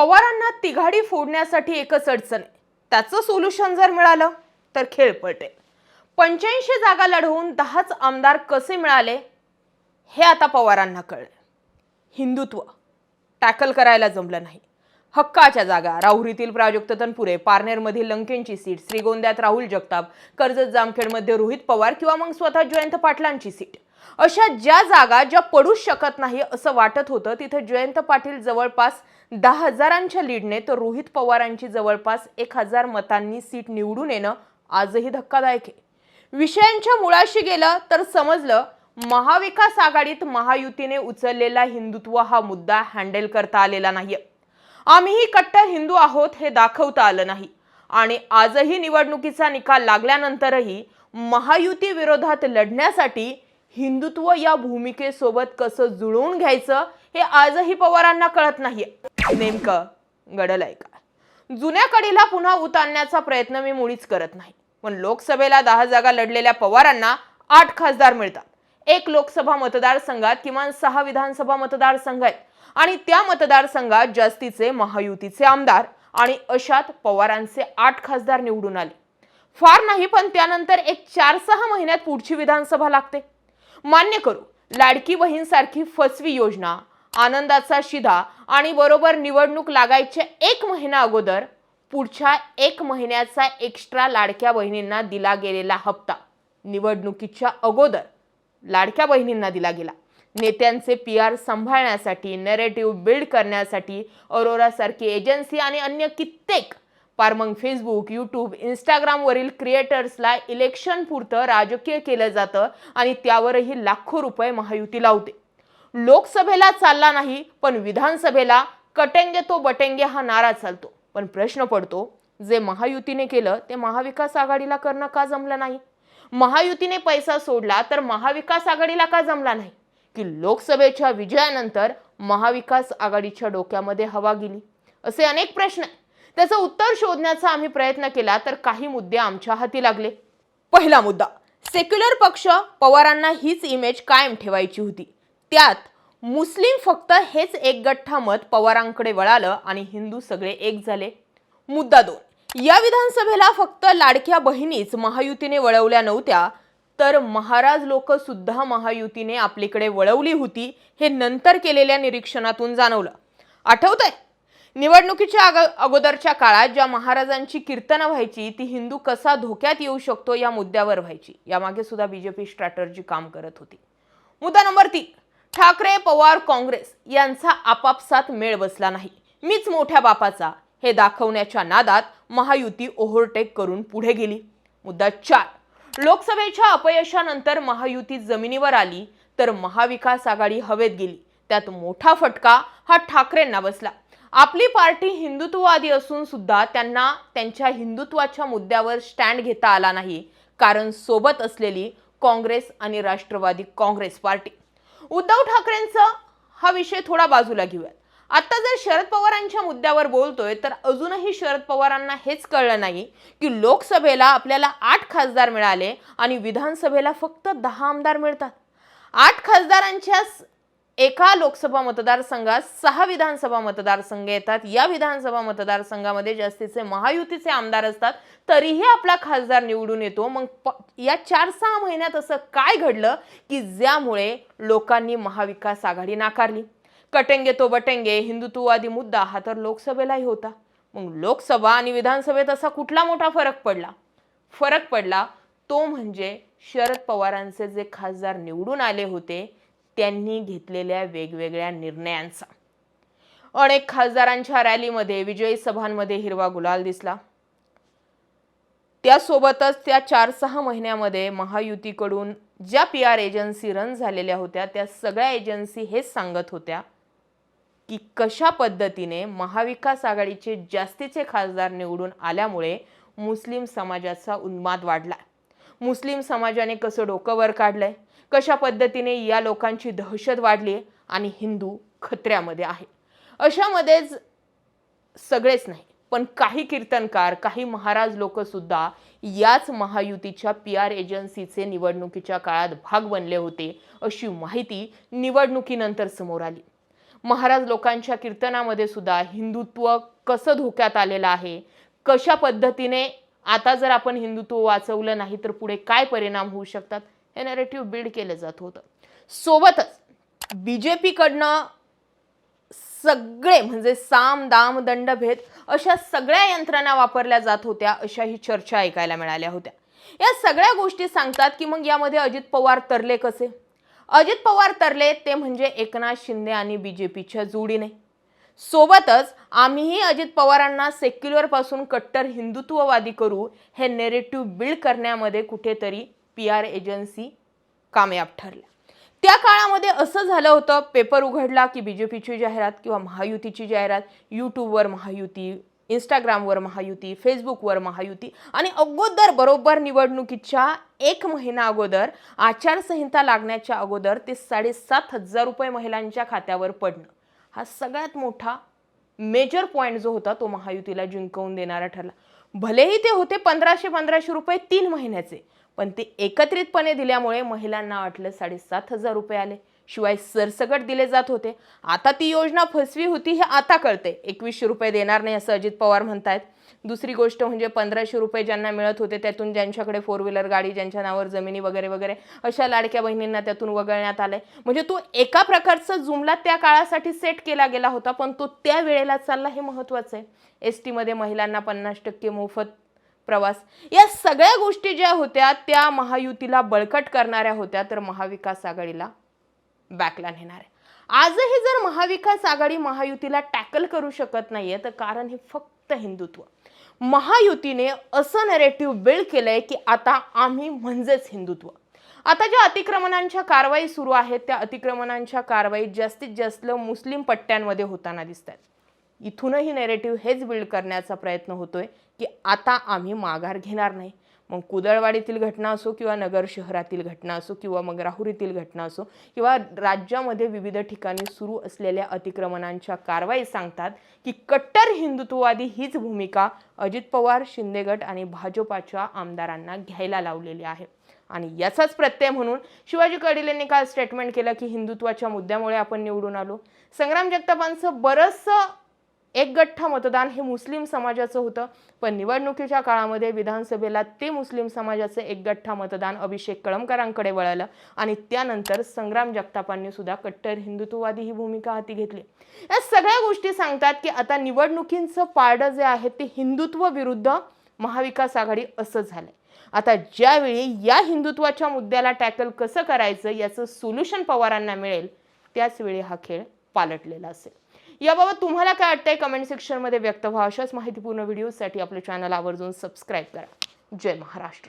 पवारांना तिघाडी फोडण्यासाठी एकच अडचण आहे. त्याचं सोल्युशन जर मिळालं तर खेळ पलटेल पंच्याऐंशी जागा लढवून दहाच आमदार कसे मिळाले हे आता पवारांना कळलं. हिंदुत्व टॅकल करायला जमलं नाही. हक्काच्या जागा राहुरीतील प्राजक्त तनपुरे पारनेरमधील लंकेंची सीट श्रीगोंद्यात राहुल जगताप कर्जत जामखेडमध्ये रोहित पवार किंवा मग स्वतः जयंत पाटलांची सीट. अशा ज्या जागा ज्या पडूच शकत नाही असं वाटत होतं तिथे जयंत पाटील जवळपास दहा हजारांच्या लीडने तर रोहित पवारांची जवळपास एक हजार मतांनी सीट निवडून येणं आजही धक्कादायक आहे. विषयांच्या मुळाशी गेलं तर समजलं महाविकास आघाडीत महायुतीने उचललेला हिंदुत्व हा मुद्दा हँडल करता आलेला नाहीये. आम्हीही कट्टर हिंदू आहोत हे दाखवता आलं नाही. आणि आजही निवडणुकीचा निकाल लागल्यानंतरही महायुती विरोधात लढण्यासाठी हिंदुत्व या भूमिकेसोबत कसं जुळवून घ्यायचं हे आजही पवारांना कळत नाहीये. नेमकं गडलंय का? जुन्या कडीला पुन्हा उतारण्याचा प्रयत्न मी मुळीच करत नाही. पण लोकसभेला दहा जागा लढलेल्या पवारांना आठ खासदार मिळतात. एक लोकसभा मतदारसंघात किमान सहा विधानसभा मतदारसंघ आहेत. आणि त्या मतदारसंघात जास्तीचे महायुतीचे आमदार आणि अशात पवारांचे आठ खासदार निवडून आले. फार नाही पण त्यानंतर एक चार सहा महिन्यात पुढची विधानसभा लागते. मान्य करू. लाडकी बहीणसारखी फसवी योजना आनंदाचा शिधा आणि बरोबर निवडणूक लागायच्या एक महिना अगोदर पुढच्या एक महिन्याचा एक्स्ट्रा लाडक्या बहिणींना दिला गेलेला हप्ता. निवडणुकीच्या अगोदर लाडक्या बहिणींना दिला गेला. नेत्यांचे पी आर सांभाळण्यासाठी नेरेटिव्ह बिल्ड करण्यासाठी अरोरासारखी एजन्सी आणि अन्य कित्येक पार मग फेसबुक यूट्यूब इंस्टाग्रामवरील क्रिएटर्सला इलेक्शन पुरतं राजकीय केलं जातं आणि त्यावरही लाखो रुपये महायुती लावते. लोकसभेला चालला नाही पण विधानसभेला कटेंगे तो बटेंगे हा नारा चालतो. पण प्रश्न पडतो जे महायुतीने केलं ते महाविकास आघाडीला करणं का जमलं नाही? महायुतीने पैसा सोडला तर महाविकास आघाडीला का जमला नाही? की लोकसभेच्या विजयानंतर महाविकास आघाडीच्या डोक्यामध्ये हवा गेली? असे अनेक प्रश्न आहेत. त्याचं उत्तर शोधण्याचा आम्ही प्रयत्न केला तर काही मुद्दे आमच्या हाती लागले. पहिला मुद्दा सेक्युलर पक्ष पवारांना हीच इमेज कायम ठेवायची होती. त्यात मुस्लिम फक्त हेच एक गठ्ठा मत पवारांकडे वळालं आणि हिंदू सगळे एक झाले. मुद्दा दोन या विधानसभेला फक्त लाडक्या बहिणीच महायुतीने वळवल्या नव्हत्या तर महाराज लोक सुद्धा महायुतीने आपलीकडे वळवली होती हे नंतर केलेल्या निरीक्षणातून जाणवलं. आठवतंय? निवडणुकीच्या अगोदरच्या काळात ज्या महाराजांची कीर्तनं व्हायची ती हिंदू कसा धोक्यात येऊ शकतो या मुद्द्यावर व्हायची. यामागे सुद्धा बीजेपी स्ट्रॅटर्जी काम करत होती. मुद्दा नंबर तीन. ठाकरे पवार काँग्रेस यांचा आपापसात मेळ बसला नाही. मीच मोठ्या बापाचा. हे दाखवण्याच्या नादात महायुती ओव्हरटेक करून पुढे गेली. मुद्दा चार. लोकसभेच्या अपयशानंतर महायुती जमिनीवर आली तर महाविकास आघाडी हवेत गेली. त्यात मोठा फटका हा ठाकरेंना बसला. आपली पार्टी हिंदुत्ववादी असून सुद्धा त्यांना त्यांच्या हिंदुत्वाच्या मुद्द्यावर स्टँड घेता आला नाही. कारण सोबत असलेली काँग्रेस आणि राष्ट्रवादी काँग्रेस पार्टी. उद्धव ठाकरेंचा हा विषय थोडा बाजूला घेऊयात. आता जर शरद पवारांच्या मुद्द्यावर बोलतोय तर अजूनही शरद पवारांना हेच कळलं नाही की लोकसभेला आपल्याला आठ खासदार मिळाले आणि विधानसभेला फक्त दहा आमदार मिळतात. आठ खासदारांच्या एका लोकसभा मतदारसंघात सहा विधानसभा मतदारसंघ येतात. या विधानसभा मतदारसंघामध्ये जास्तीचे महायुतीचे आमदार असतात. तरीही आपला खासदार निवडून येतो. मग या चार सहा महिन्यात असं काय घडलं की ज्यामुळे लोकांनी महाविकास आघाडी नाकारली? कटेंगे तो बटेंगे हिंदुत्ववादी मुद्दा हा तर लोकसभेलाही होता. मग लोकसभा आणि विधानसभेत असा कुठला मोठा फरक पडला? फरक पडला तो म्हणजे शरद पवारांचे जे खासदार निवडून आले होते त्यांनी घेतलेल्या वेगवेगळ्या निर्णयांचा. अनेक खासदारांच्या रॅलीमध्ये विजयी सभांमध्ये हिरवा गुलाल दिसला. त्यासोबतच त्या चार सहा महिन्यामध्ये महायुतीकडून ज्या पी आर एजन्सी रन झालेल्या होत्या त्या सगळ्या एजन्सी हेच सांगत होत्या की कशा पद्धतीने महाविकास आघाडीचे जास्तीचे खासदार निवडून आल्यामुळे मुस्लिम समाजाचा उन्माद वाढला. मुस्लिम समाजाने कसं डोकं वर काढलंय? कशा पद्धतीने या लोकांची दहशत वाढली आणि हिंदू खत्र्यामध्ये आहे? अशामध्येच सगळेच नाही पण काही कीर्तनकार काही महाराज लोक सुद्धा याच महायुतीच्या पी आर एजन्सीचे निवडणुकीच्या काळात भाग बनले होते अशी माहिती निवडणुकीनंतर समोर आली. महाराज लोकांच्या कीर्तनामध्ये सुद्धा हिंदुत्व कसं धोक्यात आलेलं आहे? कशा पद्धतीने आता जर आपण हिंदुत्व वाचवलं नाही तर पुढे काय परिणाम होऊ शकतात? हे नरेटिव्ह बिल्ड केलं जात होतं. सोबतच बी जे पीकडनं सगळे म्हणजे साम दाम दंडभेद अशा सगळ्या यंत्रणा वापरल्या जात होत्या अशाही चर्चा ऐकायला मिळाल्या होत्या. या सगळ्या गोष्टी सांगतात की मग यामध्ये अजित पवार तरले कसे? अजित पवार तरले ते म्हणजे एकनाथ शिंदे आणि बी जे पीच्या जोडीने. सोबतच आम्हीही अजित पवारांना सेक्युलरपासून कट्टर हिंदुत्ववादी करू हे नेरेटिव्ह बिल्ड करण्यामध्ये कुठेतरी पी आर एजन्सी कामयाब ठरल्या त्या काळामध्ये असं झालं होतं पेपर उघडला की बी जे पीची जाहिरात किंवा महायुतीची जाहिरात यूट्यूबवर महायुती इंस्टाग्रामवर महायुती फेसबुकवर महायुती आणि अगोदर बरोबर निवडणुकीच्या एक महिना अगोदर आचारसंहिता लागण्याच्या अगोदर ते साडेसात हजार रुपये महिलांच्या खात्यावर पडणं. हा सगळ्यात मोठा मेजर पॉईंट जो होता तो महायुतीला जिंकवून देणारा ठरला. भलेही ते होते पंधराशे पंधराशे रुपये तीन महिन्याचे पण ते एकत्रितपणे दिल्यामुळे महिलांना वाटलं साडेसात हजार रुपये आले. शिवाय सरसकट दिले जात होते. आता ती योजना फसवी होती हे आता कळते एकवीसशे रुपये देणार नाही असं अजित पवार म्हणतायत. दुसरी गोष्ट म्हणजे पंधराशे रुपये ज्यांना मिळत होते त्यातून ज्यांच्याकडे फोर व्हीलर गाडी ज्यांच्या नावावर जमिनी वगैरे वगैरे अशा लाडक्या बहिणींना त्यातून वगळण्यात आलंय. म्हणजे तो एका प्रकारचा जुमला त्या काळासाठी सेट केला गेला होता पण तो त्या वेळेला चालला हे महत्वाचं आहे. एस टीमध्ये महिलांना पन्नास टक्के मोफत प्रवास. या सगळ्या गोष्टी ज्या होत्या त्या महायुतीला बळकट करणाऱ्या होत्या तर महाविकास आघाडीला बॅकला नेणार आहे. आजही जर महाविकास आघाडी महायुतीला टॅकल करू शकत नाहीये तर कारण हे फक्त हिंदुत्व. महायुतीने असं नरेटिव्ह बिल्ड केलंय की आता आम्ही म्हणजेच हिंदुत्व. आता ज्या अतिक्रमणांच्या कारवाई सुरू आहेत त्या अतिक्रमणांच्या कारवाई जास्तीत जास्त मुस्लिम पट्ट्यांमध्ये होताना दिसत आहेत इथूनही नेरेटिव्ह हेच बिल्ड करण्याचा प्रयत्न होतोय की आता आम्ही माघार घेणार नाही. मग कुदळवाडीतील घटना असो किंवा नगर शहरातील घटना असो किंवा मग राहुरीतील घटना असो किंवा राज्यामध्ये विविध ठिकाणी सुरू असलेल्या अतिक्रमणांच्या कारवाई सांगतात की कट्टर हिंदुत्ववादी हीच भूमिका अजित पवार शिंदे गट आणि भाजपाच्या आमदारांना घ्यायला लावलेली आहे. आणि याचाच प्रत्यय म्हणून शिवाजी कडील यांनी काल स्टेटमेंट केलं की हिंदुत्वाच्या मुद्द्यामुळे आपण निवडून आलो. संग्राम जगतापांचं बरंचसं एक गठ्ठा मतदान हे मुस्लिम समाजाचं होतं पण निवडणुकीच्या काळामध्ये विधानसभेला ते मुस्लिम समाजाचं एक गठ्ठा मतदान अभिषेक कळमकरांकडे वळालं आणि त्यानंतर संग्राम जगतापांनी सुद्धा कट्टर हिंदुत्ववादी ही भूमिका हाती घेतली. या सगळ्या गोष्टी सांगतात की आता निवडणुकींचं पारडं जे आहे ते हिंदुत्व विरुद्ध महाविकास आघाडी असं झालंय. आता ज्यावेळी या हिंदुत्वाच्या मुद्द्याला टॅकल कसं करायचं याचं सोल्युशन पवारांना मिळेल त्याचवेळी हा खेळ पालटलेला असेल. याबाबत तुम्हाला काय वाटतंय? कमेंट सेक्शनमध्ये व्यक्त व्हा. अशाच माहितीपूर्ण व्हिडिओसाठी आपलं चॅनल आवर्जून सबस्क्राईब करा. जय महाराष्ट्र.